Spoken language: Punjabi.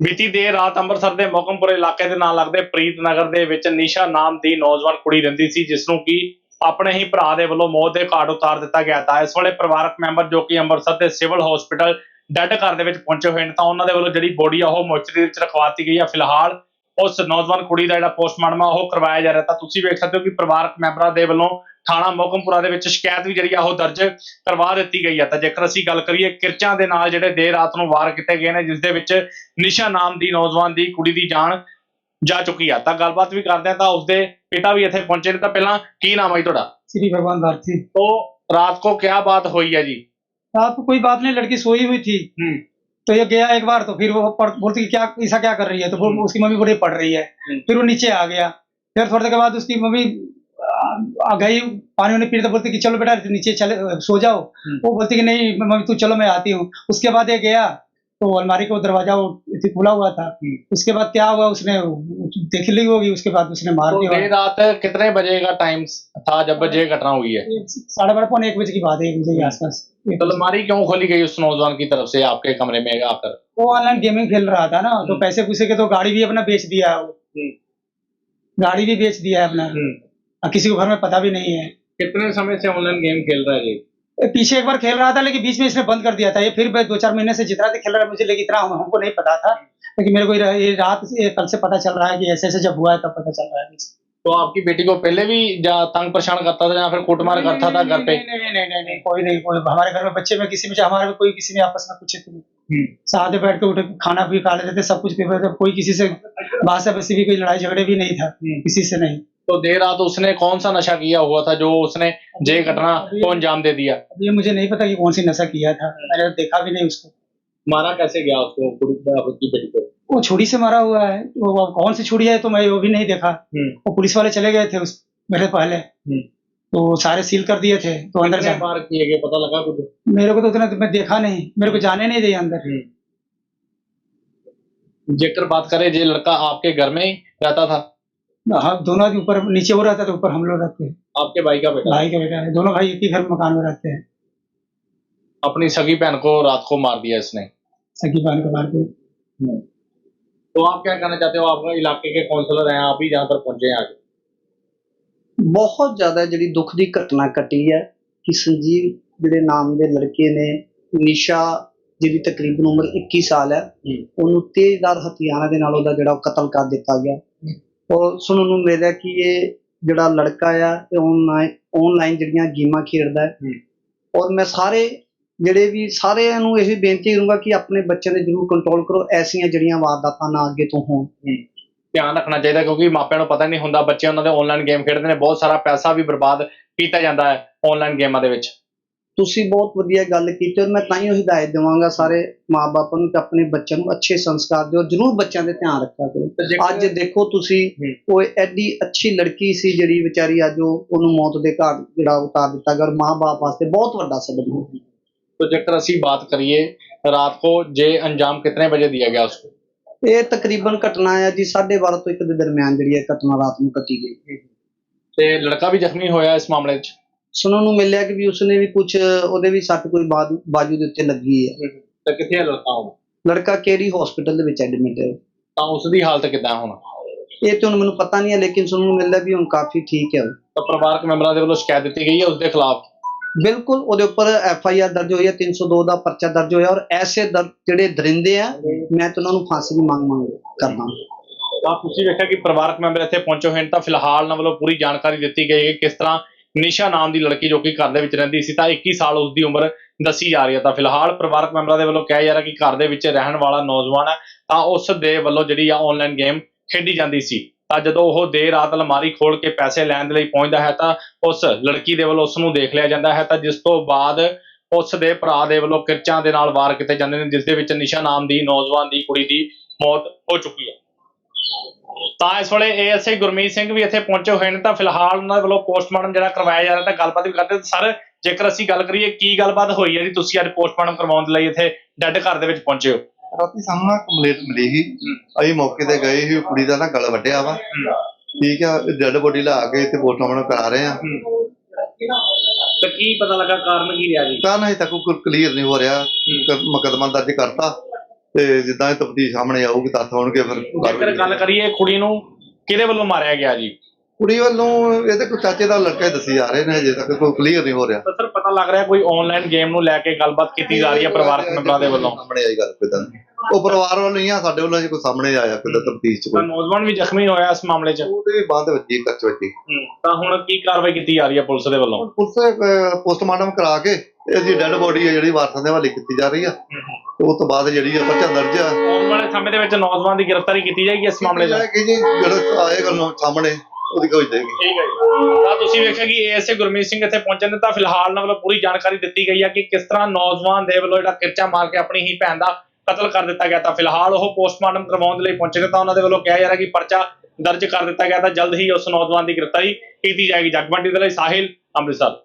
ਬੀਤੀ ਦੇਰ ਰਾਤ ਅੰਮ੍ਰਿਤਸਰ ਦੇ ਮੋਕਮਪੁਰ ਇਲਾਕੇ ਦੇ ਨਾਲ ਲੱਗਦੇ ਪ੍ਰੀਤ ਨਗਰ ਦੇ ਵਿੱਚ ਨਿਸ਼ਾ ਨਾਮ ਦੀ ਨੌਜਵਾਨ ਕੁੜੀ ਰਹਿੰਦੀ ਸੀ ਜਿਸ ਨੂੰ ਕਿ ਆਪਣੇ ਹੀ ਭਰਾ ਦੇ ਵੱਲੋਂ ਮੌਤ ਦੇ ਘਾਟ ਉਤਾਰ ਦਿੱਤਾ ਗਿਆ ਤਾਂ ਇਸ ਵੇਲੇ ਪਰਿਵਾਰਕ ਮੈਂਬਰ ਜੋ ਕਿ ਅੰਮ੍ਰਿਤਸਰ ਦੇ ਸਿਵਲ ਹਸਪੀਟਲ ਡੈਡ ਘਰ ਦੇ ਵਿੱਚ ਪਹੁੰਚੇ ਹੋਏ ਨੇ ਤਾਂ ਉਹਨਾਂ ਦੇ ਵੱਲੋਂ ਜਿਹੜੀ ਬੋਡੀ ਆ ਉਹ ਮੋਚਰੀ ਵਿੱਚ ਰਖਵਾਤੀ ਗਈ ਆ। ਫਿਲਹਾਲ ਉਸ ਨੌਜਵਾਨ ਕੁੜੀ ਦਾ ਜਿਹੜਾ ਪੋਸਟਮਾਰਟਮ ਆ ਉਹ ਕਰਵਾਇਆ ਜਾ ਰਿਹਾ ਤਾਂ ਤੁਸੀਂ ਵੇਖ ਸਕਦੇ ਹੋ ਕਿ ਪਰਿਵਾਰਕ ਮੈਂਬਰਾਂ ਦੇ ਵੱਲੋਂ ਥਾਣਾ ਮੋਕਮਪੁਰਾ ਦੇ ਵਿੱਚ ਸ਼ਿਕਾਇਤ ਵੀ ਜਿਹੜੀ ਆ ਉਹ ਦਰਜ ਕਰਵਾ ਦਿੱਤੀ ਗਈ ਆ ਤਾਂ ਜੇਕਰ ਅਸੀਂ ਗੱਲ ਕਰੀਏ ਕਿਰਚਾਂ ਦੇ ਨਾਲ ਜਿਹੜੇ ਦੇਰ ਰਾਤ ਨੂੰ ਵਾਰ ਕੀਤੇ ਗਏ ਨੇ ਜਿਸ ਦੇ ਵਿੱਚ ਨਿਸ਼ਾ ਨਾਮ ਦੀ ਨੌਜਵਾਨ ਦੀ ਕੁੜੀ ਦੀ ਜਾਨ ਜਾ ਚੁੱਕੀ ਆ ਤਾਂ ਗੱਲਬਾਤ ਵੀ ਕਰਦੇ ਆ ਤਾਂ ਉਸਦੇ ਪਿਤਾ ਵੀ ਇੱਥੇ ਪਹੁੰਚੇ ਨੇ ਤਾਂ ਪਹਿਲਾਂ ਕੀ ਨਾਮ ਹੈ ਜੀ ਤੁਹਾਡਾ श्री भगवान भारती तो रात को क्या बात हुई है जी रात को कोई बात नहीं लड़की सोई हुई थी हम्म तो ये गया एक बार तो फिर वो पढ़, बोलती कि क्या ऐसा क्या कर रही है तो वो हम्म। उसकी मम्मी बोले पढ़ रही है हम्म। फिर वो नीचे आ गया फिर थोड़ी देर के बाद उसकी मम्मी आ, आ गई पानी वानी पी तो बोलती कि चलो बेटा नीचे चले सो जाओ। हम्म। वो बोलते कि नहीं मम्मी तू चलो मैं आती हूँ। उसके बाद ये गया तो अलमारी को दरवाज़ा खुला हुआ था। हम्म। उसके बाद क्या हुआ उसने देख ली होगी उसके बाद उसने मार तो दिया। रात कितने बजे का टाइम था जब ये घटना हुई है? साढ़े बारह पौने एक बजे की बात है एक बजे के आसपास। तो अलमारी क्यों खोली गई उस नौजवान की तरफ़ से आपके कमरे में आकर? वो ऑनलाइन गेमिंग खेल रहा था ना तो हम्म। पैसे पूसे के तो गाड़ी भी अपना बेच दिया। है वो गाड़ी भी बेच दिया है अपना। किसी को घर में पता भी नहीं है। कितने समय से ऑनलाइन गेम खेल रहा है जी पीछे एक बार खेल रहा था लेकिन बीच में इसने बंद कर दिया था। ये फिर दो चार महीने से जितना खेल रहा है मुझे लेकिन इतना हमको नहीं पता था लेकिन मेरे को ये रात कल से पता चल रहा है कि ऐसे ऐसे जब हुआ है तब पता चल रहा है। तो आपकी बेटी को पहले भी तंग परेशान करता था या फिर कुटमार करता था घर पे? नहीं नहीं नहीं नहीं कोई नहीं कोई हमारे घर में बच्चे में किसी में हमारे में कोई किसी ने आपस में कुछ हम्म। साथ में बैठ के उठे खाना भी खा लेते थे सब कुछ थे कोई किसी से बात से भी कोई लड़ाई झगड़े भी नहीं था हम्म। किसी से नहीं। तो देर रात उसने कौन सा नशा किया हुआ था जो उसने ये घटना को अंजाम दे दिया? अब ये मुझे नहीं पता कि कौन सी नशा किया था। मैंने तो देखा भी नहीं उसको। मारा कैसे गया उसको? खुद की वो छुरी से मारा हुआ है। वो कौन सी छुरी है तो मैं वो भी नहीं देखा। हम्म, वो पुलिस वाले चले गए थे उस मेरे पहले। हम्म। तो सारे सील कर दिए थे तो अंदर जा। बार किए गए? पता लगा कुछ? मेरे को तो उतना मैं देखा नहीं। मेरे को जाने नहीं दिया अंदर। जेकर बात करें ये लड़का आपके घर में ही रहता था? हाँ दोनों आदमी ऊपर नीचे वो रहता था ऊपर हम लोग रहते हैं आपके भाई का बेटा भाई का बेटा है दोनों भाई एक ही घर में मकान में रहते हैं अपनी सगी बहन को रात को मार दिया इसने सगी बहन के बाहर पे तो आप क्या कहना चाहते हो आप इलाके के काउंसलर हैं आप ही जहाँ पर पहुंचे हैं आज ਬਹੁਤ ਜ਼ਿਆਦਾ ਜਿਹੜੀ ਦੁੱਖ ਦੀ ਘਟਨਾ ਘਟੀ ਹੈ ਕਿ ਸੰਜੀਵ ਜਿਹੜੇ ਨਾਮ ਦੇ ਲੜਕੇ ਨੇ ਨਿਸ਼ਾ ਜਿਹਦੀ ਤਕਰੀਬਨ ਉਮਰ 21 ਸਾਲ ਹੈ ਉਹਨੂੰ ਤੇਜ਼ਦਾਰ ਹਥਿਆਰਾਂ ਦੇ ਨਾਲ ਉਹਦਾ ਜਿਹੜਾ ਉਹ ਕਤਲ ਕਰ ਦਿੱਤਾ ਗਿਆ ਔਰ ਸੁਣਨ ਨੂੰ ਮਿਲਿਆ ਕਿ ਇਹ ਜਿਹੜਾ ਲੜਕਾ ਆ ਇਹ ਆਨਲਾਈਨ ਆਨਲਾਈਨ ਜਿਹੜੀਆਂ ਗੇਮਾਂ ਖੇਡਦਾ ਹੈ। ਹੂੰ। ਔਰ ਮੈਂ ਸਾਰੇ ਜਿਹੜੇ ਵੀ ਸਾਰਿਆਂ ਨੂੰ ਇਹ ਬੇਨਤੀ ਕਰੂੰਗਾ ਕਿ ਆਪਣੇ ਬੱਚਿਆਂ ਦੇ ਜ਼ਰੂਰ ਕੰਟਰੋਲ ਕਰੋ ਐਸੀਆਂ ਜਿਹੜੀਆਂ ਵਾਰਦਾਤਾਂ ਨਾ ਅੱਗੇ ਤੋਂ ਹੋਣ। ਧਿਆਨ ਰੱਖਣਾ ਚਾਹੀਦਾ ਕਿਉਂਕਿ ਮਾਪਿਆਂ ਨੂੰ ਪਤਾ ਨਹੀਂ ਹੁੰਦਾ ਬੱਚੇ ਉਹਨਾਂ ਦੇ ਆਨਲਾਈਨ ਗੇਮ ਖੇਡਦੇ ਨੇ ਬਹੁਤ ਸਾਰਾ ਪੈਸਾ ਵੀ ਬਰਬਾਦ ਕੀਤਾ ਜਾਂਦਾ ਹੈ ਆਨਲਾਈਨ ਗੇਮਾਂ ਦੇ ਵਿੱਚ। ਤੁਸੀਂ ਬਹੁਤ ਵਧੀਆ ਗੱਲ ਕੀਤੀ ਔਰ ਮੈਂ ਤਾਂ ਹੀ ਉਹ ਹਦਾਇਤ ਦੇਵਾਂਗਾ ਸਾਰੇ ਮਾਪਿਆਂ ਨੂੰ ਕਿ ਆਪਣੇ ਬੱਚਿਆਂ ਨੂੰ ਅੱਛੇ ਸੰਸਕਾਰ ਦਿਓ ਜਰੂਰ ਬੱਚਿਆਂ ਦੇ ਧਿਆਨ ਰੱਖਿਆ ਕਰੋ ਅੱਜ ਦੇਖੋ ਤੁਸੀਂ ਹੂੰ। ਉਹ ਐਡੀ ਅੱਛੀ ਲੜਕੀ ਸੀ ਜਿਹੜੀ ਵਿਚਾਰੀ ਅੱਜ ਉਹ ਉਹਨੂੰ ਮੌਤ ਦੇ ਘਾਟ ਜਿਹੜਾ ਉਤਾਰ ਦਿੱਤਾ ਗਿਆ ਔਰ ਮਾਂ-ਬਾਪ ਵਾਸਤੇ ਬਹੁਤ ਵੱਡਾ ਸਬਕ ਹੈ तो जेकर ਅਸੀਂ ਬਾਤ ਕਰੀਏ ਰਾਤ को जे अंजाम कितने बजे दिया गया उसको ਇਹ ਤਕਰੀਬਨ ਘਟਨਾ ਹੈ ਜੀ 12:30 ਤੋਂ 1 ਦੇ ਦਰਮਿਆਨ ਜਿਹੜੀ ਇਹ ਘਟਨਾ ਰਾਤ ਨੂੰ ਘਟੀ ਗਈ ਤੇ ਲੜਕਾ ਵੀ ਜ਼ਖਮੀ ਹੋਇਆ ਇਸ ਮਾਮਲੇ 'ਚ ਸੁਣਨ ਨੂੰ ਮਿਲਿਆ ਕਿ ਵੀ ਉਸਨੇ ਵੀ ਕੁਝ ਉਹਦੇ ਵੀ ਸੱਟ ਕੋਈ ਬਾਜੂ ਬਾਜੂ ਦੇ ਉੱਤੇ ਲੱਗੀ ਹੈ। ਤੇ ਕਿੱਥੇ ਹੈ ਲੜਕਾ ਹੁਣ ਲੜਕਾ ਕਿਹੜੀ ਹਸਪੀਟਲ ਦੇ ਵਿੱਚ ਐਡਮਿਟ ਹੈ ਤਾਂ ਉਸ ਦੀ ਹਾਲਤ ਕਿੱਦਾਂ ਹੁਣ? ਇਹ ਤੇ ਹੁਣ ਮੈਨੂੰ ਪਤਾ ਨਹੀਂ ਹੈ ਲੇਕਿਨ ਸੁਣਨ ਨੂੰ ਮਿਲਦਾ ਵੀ ਹੁਣ ਕਾਫੀ ਠੀਕ ਹੈ ਉਹ। ਤਾਂ ਪਰਿਵਾਰਕ ਮੈਂਬਰਾਂ ਦੇ ਵੱਲੋਂ ਸ਼ਿਕਾਇਤ ਦਿੱਤੀ ਗਈ ਹੈ ਉਸ ਦੇ ਖਿਲਾਫ? ਬਿਲਕੁਲ ਉਹਦੇ ਉੱਪਰ ਐਫ ਆਈ ਆਰ ਦਰਜ ਹੋਈ ਹੈ 302 ਦਾ ਪਰਚਾ ਦਰਜ ਹੋਇਆ ਔਰ ਐਸੇ ਦਰ ਜਿਹੜੇ ਦਰਿੰਦੇ ਆ ਮੈਂ ਤਾਂ ਉਹਨਾਂ ਨੂੰ ਫਾਂਸੀ ਦੀ ਮੰਗ ਮੰਗ ਕਰਦਾ ਤਾਂ ਤੁਸੀਂ ਵੇਖਿਆ ਕਿ ਪਰਿਵਾਰਕ ਮੈਂਬਰ ਇੱਥੇ ਪਹੁੰਚੇ ਹੋਏ ਨੇ ਤਾਂ ਫਿਲਹਾਲ ਉਹਨਾਂ ਵੱਲੋਂ ਪੂਰੀ ਜਾਣਕਾਰੀ ਦਿੱਤੀ ਗਈ ਹੈ ਕਿ ਕਿਸ ਤਰ੍ਹਾਂ ਨਿਸ਼ਾ ਨਾਮ ਦੀ ਲੜਕੀ ਜੋ ਕਿ ਘਰ ਦੇ ਵਿੱਚ ਰਹਿੰਦੀ ਸੀ ਤਾਂ 21 ਸਾਲ ਉਸ ਦੀ ਉਮਰ ਦੱਸੀ ਜਾ ਰਹੀ ਹੈ। ਤਾਂ ਫਿਲਹਾਲ ਪਰਿਵਾਰਕ ਮੈਂਬਰਾਂ ਦੇ ਵੱਲੋਂ ਕਿਹਾ ਜਾ ਰਿਹਾ ਕਿ ਘਰ ਦੇ ਵਿੱਚ ਰਹਿਣ ਵਾਲਾ ਨੌਜਵਾਨ ਹੈ ਤਾਂ ਉਸ ਦੇ ਵੱਲੋਂ ਜਿਹੜੀ ਆ ਆਨਲਾਈਨ ਗੇਮ ਖੇਡੀ ਜਾਂਦੀ ਸੀ। ਤਾਂ ਜਦੋਂ ਉਹ ਦੇਰ ਰਾਤ ਅਲਮਾਰੀ ਖੋਲ ਕੇ ਪੈਸੇ ਲੈਣ ਦੇ ਲਈ ਪਹੁੰਚਦਾ ਹੈ ਤਾਂ ਉਸ ਲੜਕੀ ਦੇ ਵੱਲੋਂ ਉਸ ਨੂੰ ਦੇਖ ਲਿਆ ਜਾਂਦਾ ਹੈ। ਤਾਂ ਜਿਸ ਤੋਂ ਬਾਅਦ ਉਸ ਦੇ ਭਰਾ ਦੇ ਵੱਲੋਂ ਕਿਰਚਾਂ ਦੇ ਨਾਲ ਵਾਰ ਕੀਤੇ ਜਾਂਦੇ ਨੇ, ਜਿਸ ਦੇ ਵਿੱਚ ਨਿਸ਼ਾ ਨਾਮ ਦੀ ਨੌਜਵਾਨ ਦੀ ਕੁੜੀ ਦੀ ਮੌਤ ਹੋ ਚੁੱਕੀ ਹੈ। ਤਾਂ ਇਸ ਵੇਲੇ ਏਐਸਆਈ ਗੁਰਮੀਤ ਸਿੰਘ ਵੀ ਇੱਥੇ ਪਹੁੰਚੇ ਹੋਏ ਨੇ ਤਾਂ ਫਿਲਹਾਲ ਉਹਨਾਂ ਦੇ ਵੱਲੋਂ ਪੋਸਟਮਾਰਟਮ ਜਿਹੜਾ ਕਰਵਾਇਆ ਜਾ ਰਿਹਾ ਤਾਂ ਗੱਲਬਾਤ ਵੀ ਕਰਦੇ ਸਰ ਜੇਕਰ ਅਸੀਂ ਗੱਲ ਕਰੀਏ ਕੀ ਗੱਲਬਾਤ ਹੋਈ ਹੈ ਜੀ ਤੁਸੀਂ ਅੱਜ ਪੋਸਟਮਾਰਟਮ ਕਰਵਾਉਣ ਦੇ ਲਈ ਇੱਥੇ ਡੈੱਡ ਘਰ ਦੇ ਵਿੱਚ ਪਹੁੰਚੇ ਹੋ? ਰਾਤੀ ਸਾਨੂੰ ਨਾ ਕੰਪਲੇਂਟ ਮਿਲੀ ਸੀ। ਅਸੀਂ ਮੌਕੇ ਤੇ ਗਏ ਸੀ ਕੁੜੀ ਦਾ ਨਾ ਗਲ ਵੱਢਿਆ ਵਾ। ਠੀਕ ਆ ਡੈਡ ਬੋਡੀ ਲਾ ਕੇ ਤੇ ਪੋਸਟਮਾਰਟਮ ਕਰਾ ਰਹੇ ਆ। ਤਾਂ ਕੀ ਪਤਾ ਲੱਗਾ ਕਾਰਨ ਕੀ ਰਿਹਾ ਜੀ? ਕਾਰਨ ਹਜੇ ਤੱਕ ਕੋਈ ਕਲੀਅਰ ਨਹੀਂ ਹੋ ਰਿਹਾ। ਮੁਕਦਮਾ ਦਰਜ ਕਰਤਾ। ਤੇ ਜਿੱਦਾਂ ਇਹ ਤਫਤੀਸ਼ ਸਾਹਮਣੇ ਆਊਗੀ ਤੱਥ ਹੋਣਗੇ ਫਿਰ ਜੇਕਰ ਗੱਲ ਕਰੀਏ ਕੁੜੀ ਨੂੰ ਕਿਹਦੇ ਵੱਲੋਂ ਮਾਰਿਆ ਗਿਆ ਜੀ? ਕੁੜੀ ਵੱਲੋਂ ਇਹਦੇ ਕੋਈ ਚਾਚੇ ਦਾ ਲੜਕਾ ਹੀ ਦੱਸੀ ਜਾ ਰਹੇ ਨੇ ਅਜੇ ਤੱਕ ਕੋਈ ਕਲੀਅਰ ਨਹੀਂ ਹੋ ਰਿਹਾ। ਸਰ ਪਤਾ ਲੱਗ ਰਿਹਾ ਕੋਈ ਆਨਲਾਈਨ ਗੇਮ ਨੂੰ ਲੈ ਕੇ ਗੱਲਬਾਤ ਕੀਤੀ ਜਾ ਰਹੀ ਹੈ ਪਰਿਵਾਰਕ ਮੈਂਬਰਾਂ ਦੇ ਵੱਲੋਂ। ਸਾਹਮਣੇ ਆਈ ਗੱਲ ਕਿਦਾਂ ਉਹ ਪਰਿਵਾਰ ਵੱਲੋਂ ਨਹੀਂ ਆ ਸਾਡੇ ਵੱਲੋਂ ਜੇ ਕੋਈ ਸਾਹਮਣੇ ਆਇਆ ਕਿਦਾਂ ਤਫਤੀਸ਼ ਚ ਤਾਂ ਕੋਈ ਨੌਜਵਾਨ ਵੀ ਜ਼ਖਮੀ ਹੋਇਆ ਇਸ ਮਾਮਲੇ 'ਚ। ਉਹਦੇ ਬਾਅਦ ਵਿੱਚ ਹੀ ਕੱਚ ਵੱਜੀ। ਤਾਂ ਹੁਣ ਕੀ ਕਾਰਵਾਈ ਕੀਤੀ ਜਾ ਰਹੀ ਹੈ ਪੁਲਿਸ ਦੇ ਵੱਲੋਂ? ਪੁਲਿਸ ਪੋਸਟਮਾਰਟਮ ਕਰਾ ਕੇ ਇਹਦੀ ਡੈੱਡ ਬੋਡੀ ਹੈ ਜਿਹੜੀ ਵਾਰਸਾਂ ਦੇ ਹਵਾਲੇ ਕੀਤੀ ਜਾ ਰਹੀ ਆ। ਤੇ ਉਸ ਤੋਂ ਬਾਅਦ ਜਿਹੜੀ ਆ ਪਰਚਾ ਦਰਜ ਆ ਆਉਣ ਵਾਲੇ ਸਮੇਂ ਦੇ ਵਿੱਚ ਨੌਜਵਾਨ ਦੀ ਗ੍ਰਿਫਤਾਰੀ ਕੀਤੀ ਜਾਏਗੀ ਇਸ ਮਾਮਲੇ 'ਚ ਕਿ ਜੀ ਜਿਹੜਾ ਆਏਗਾ ਨੂੰ ਸਾਹਮਣੇ ਉਹਦੀ ਕੋਈ ਦੇਗੀ ਠੀਕ ਹੈ ਜੀ। ਤਾਂ ਤੁਸੀਂ ਵੇਖਿਆ ਕਿ ਏਐਸਏ ਗੁਰਮੀਤ ਸਿੰਘ ਇੱਥੇ ਪਹੁੰਚੇ ਨੇ ਤਾਂ ਫਿਲਹਾਲ ਨਾਲ ਵੱਲੋਂ ਪੂਰੀ ਜਾਣਕਾਰੀ ਦਿੱਤੀ ਗਈ ਹੈ ਕਿ ਕਿਸ ਤਰ੍ਹਾਂ ਨੌਜਵਾਨ ਦੇ ਵੱਲੋਂ ਜਿਹੜਾ ਕਿਰਚਾ ਮਾਰ ਕੇ ਆਪਣੀ ਹੀ ਭੈਣ ਦਾ ਕਤਲ ਕਰ ਦਿੱਤਾ ਗਿਆ ਤਾਂ ਫਿਲਹਾਲ ਉਹ ਪੋਸਟਮਾਰਟਮ ਕਰਵਾਉਣ ਦੇ ਲਈ ਪਹੁੰਚੇ ਨੇ ਤਾਂ ਉਹਨਾਂ ਦੇ ਵੱਲੋਂ ਕਿਹਾ ਜਾ ਰਿਹਾ ਕਿ ਪਰਚਾ ਦਰਜ ਕਰ ਦਿੱਤਾ ਗਿਆ ਤਾਂ ਜਲਦ ਹੀ ਉਸ ਨੌਜਵਾਨ ਦੀ ਗ੍ਰਿਫਤਾਰੀ ਕੀਤੀ ਜਾਏਗੀ। ਜਗਮੰਡੀ ਦੇ ਲਈ ਸਾਹਿਲ, ਅੰਮ੍ਰਿਤਸਰ।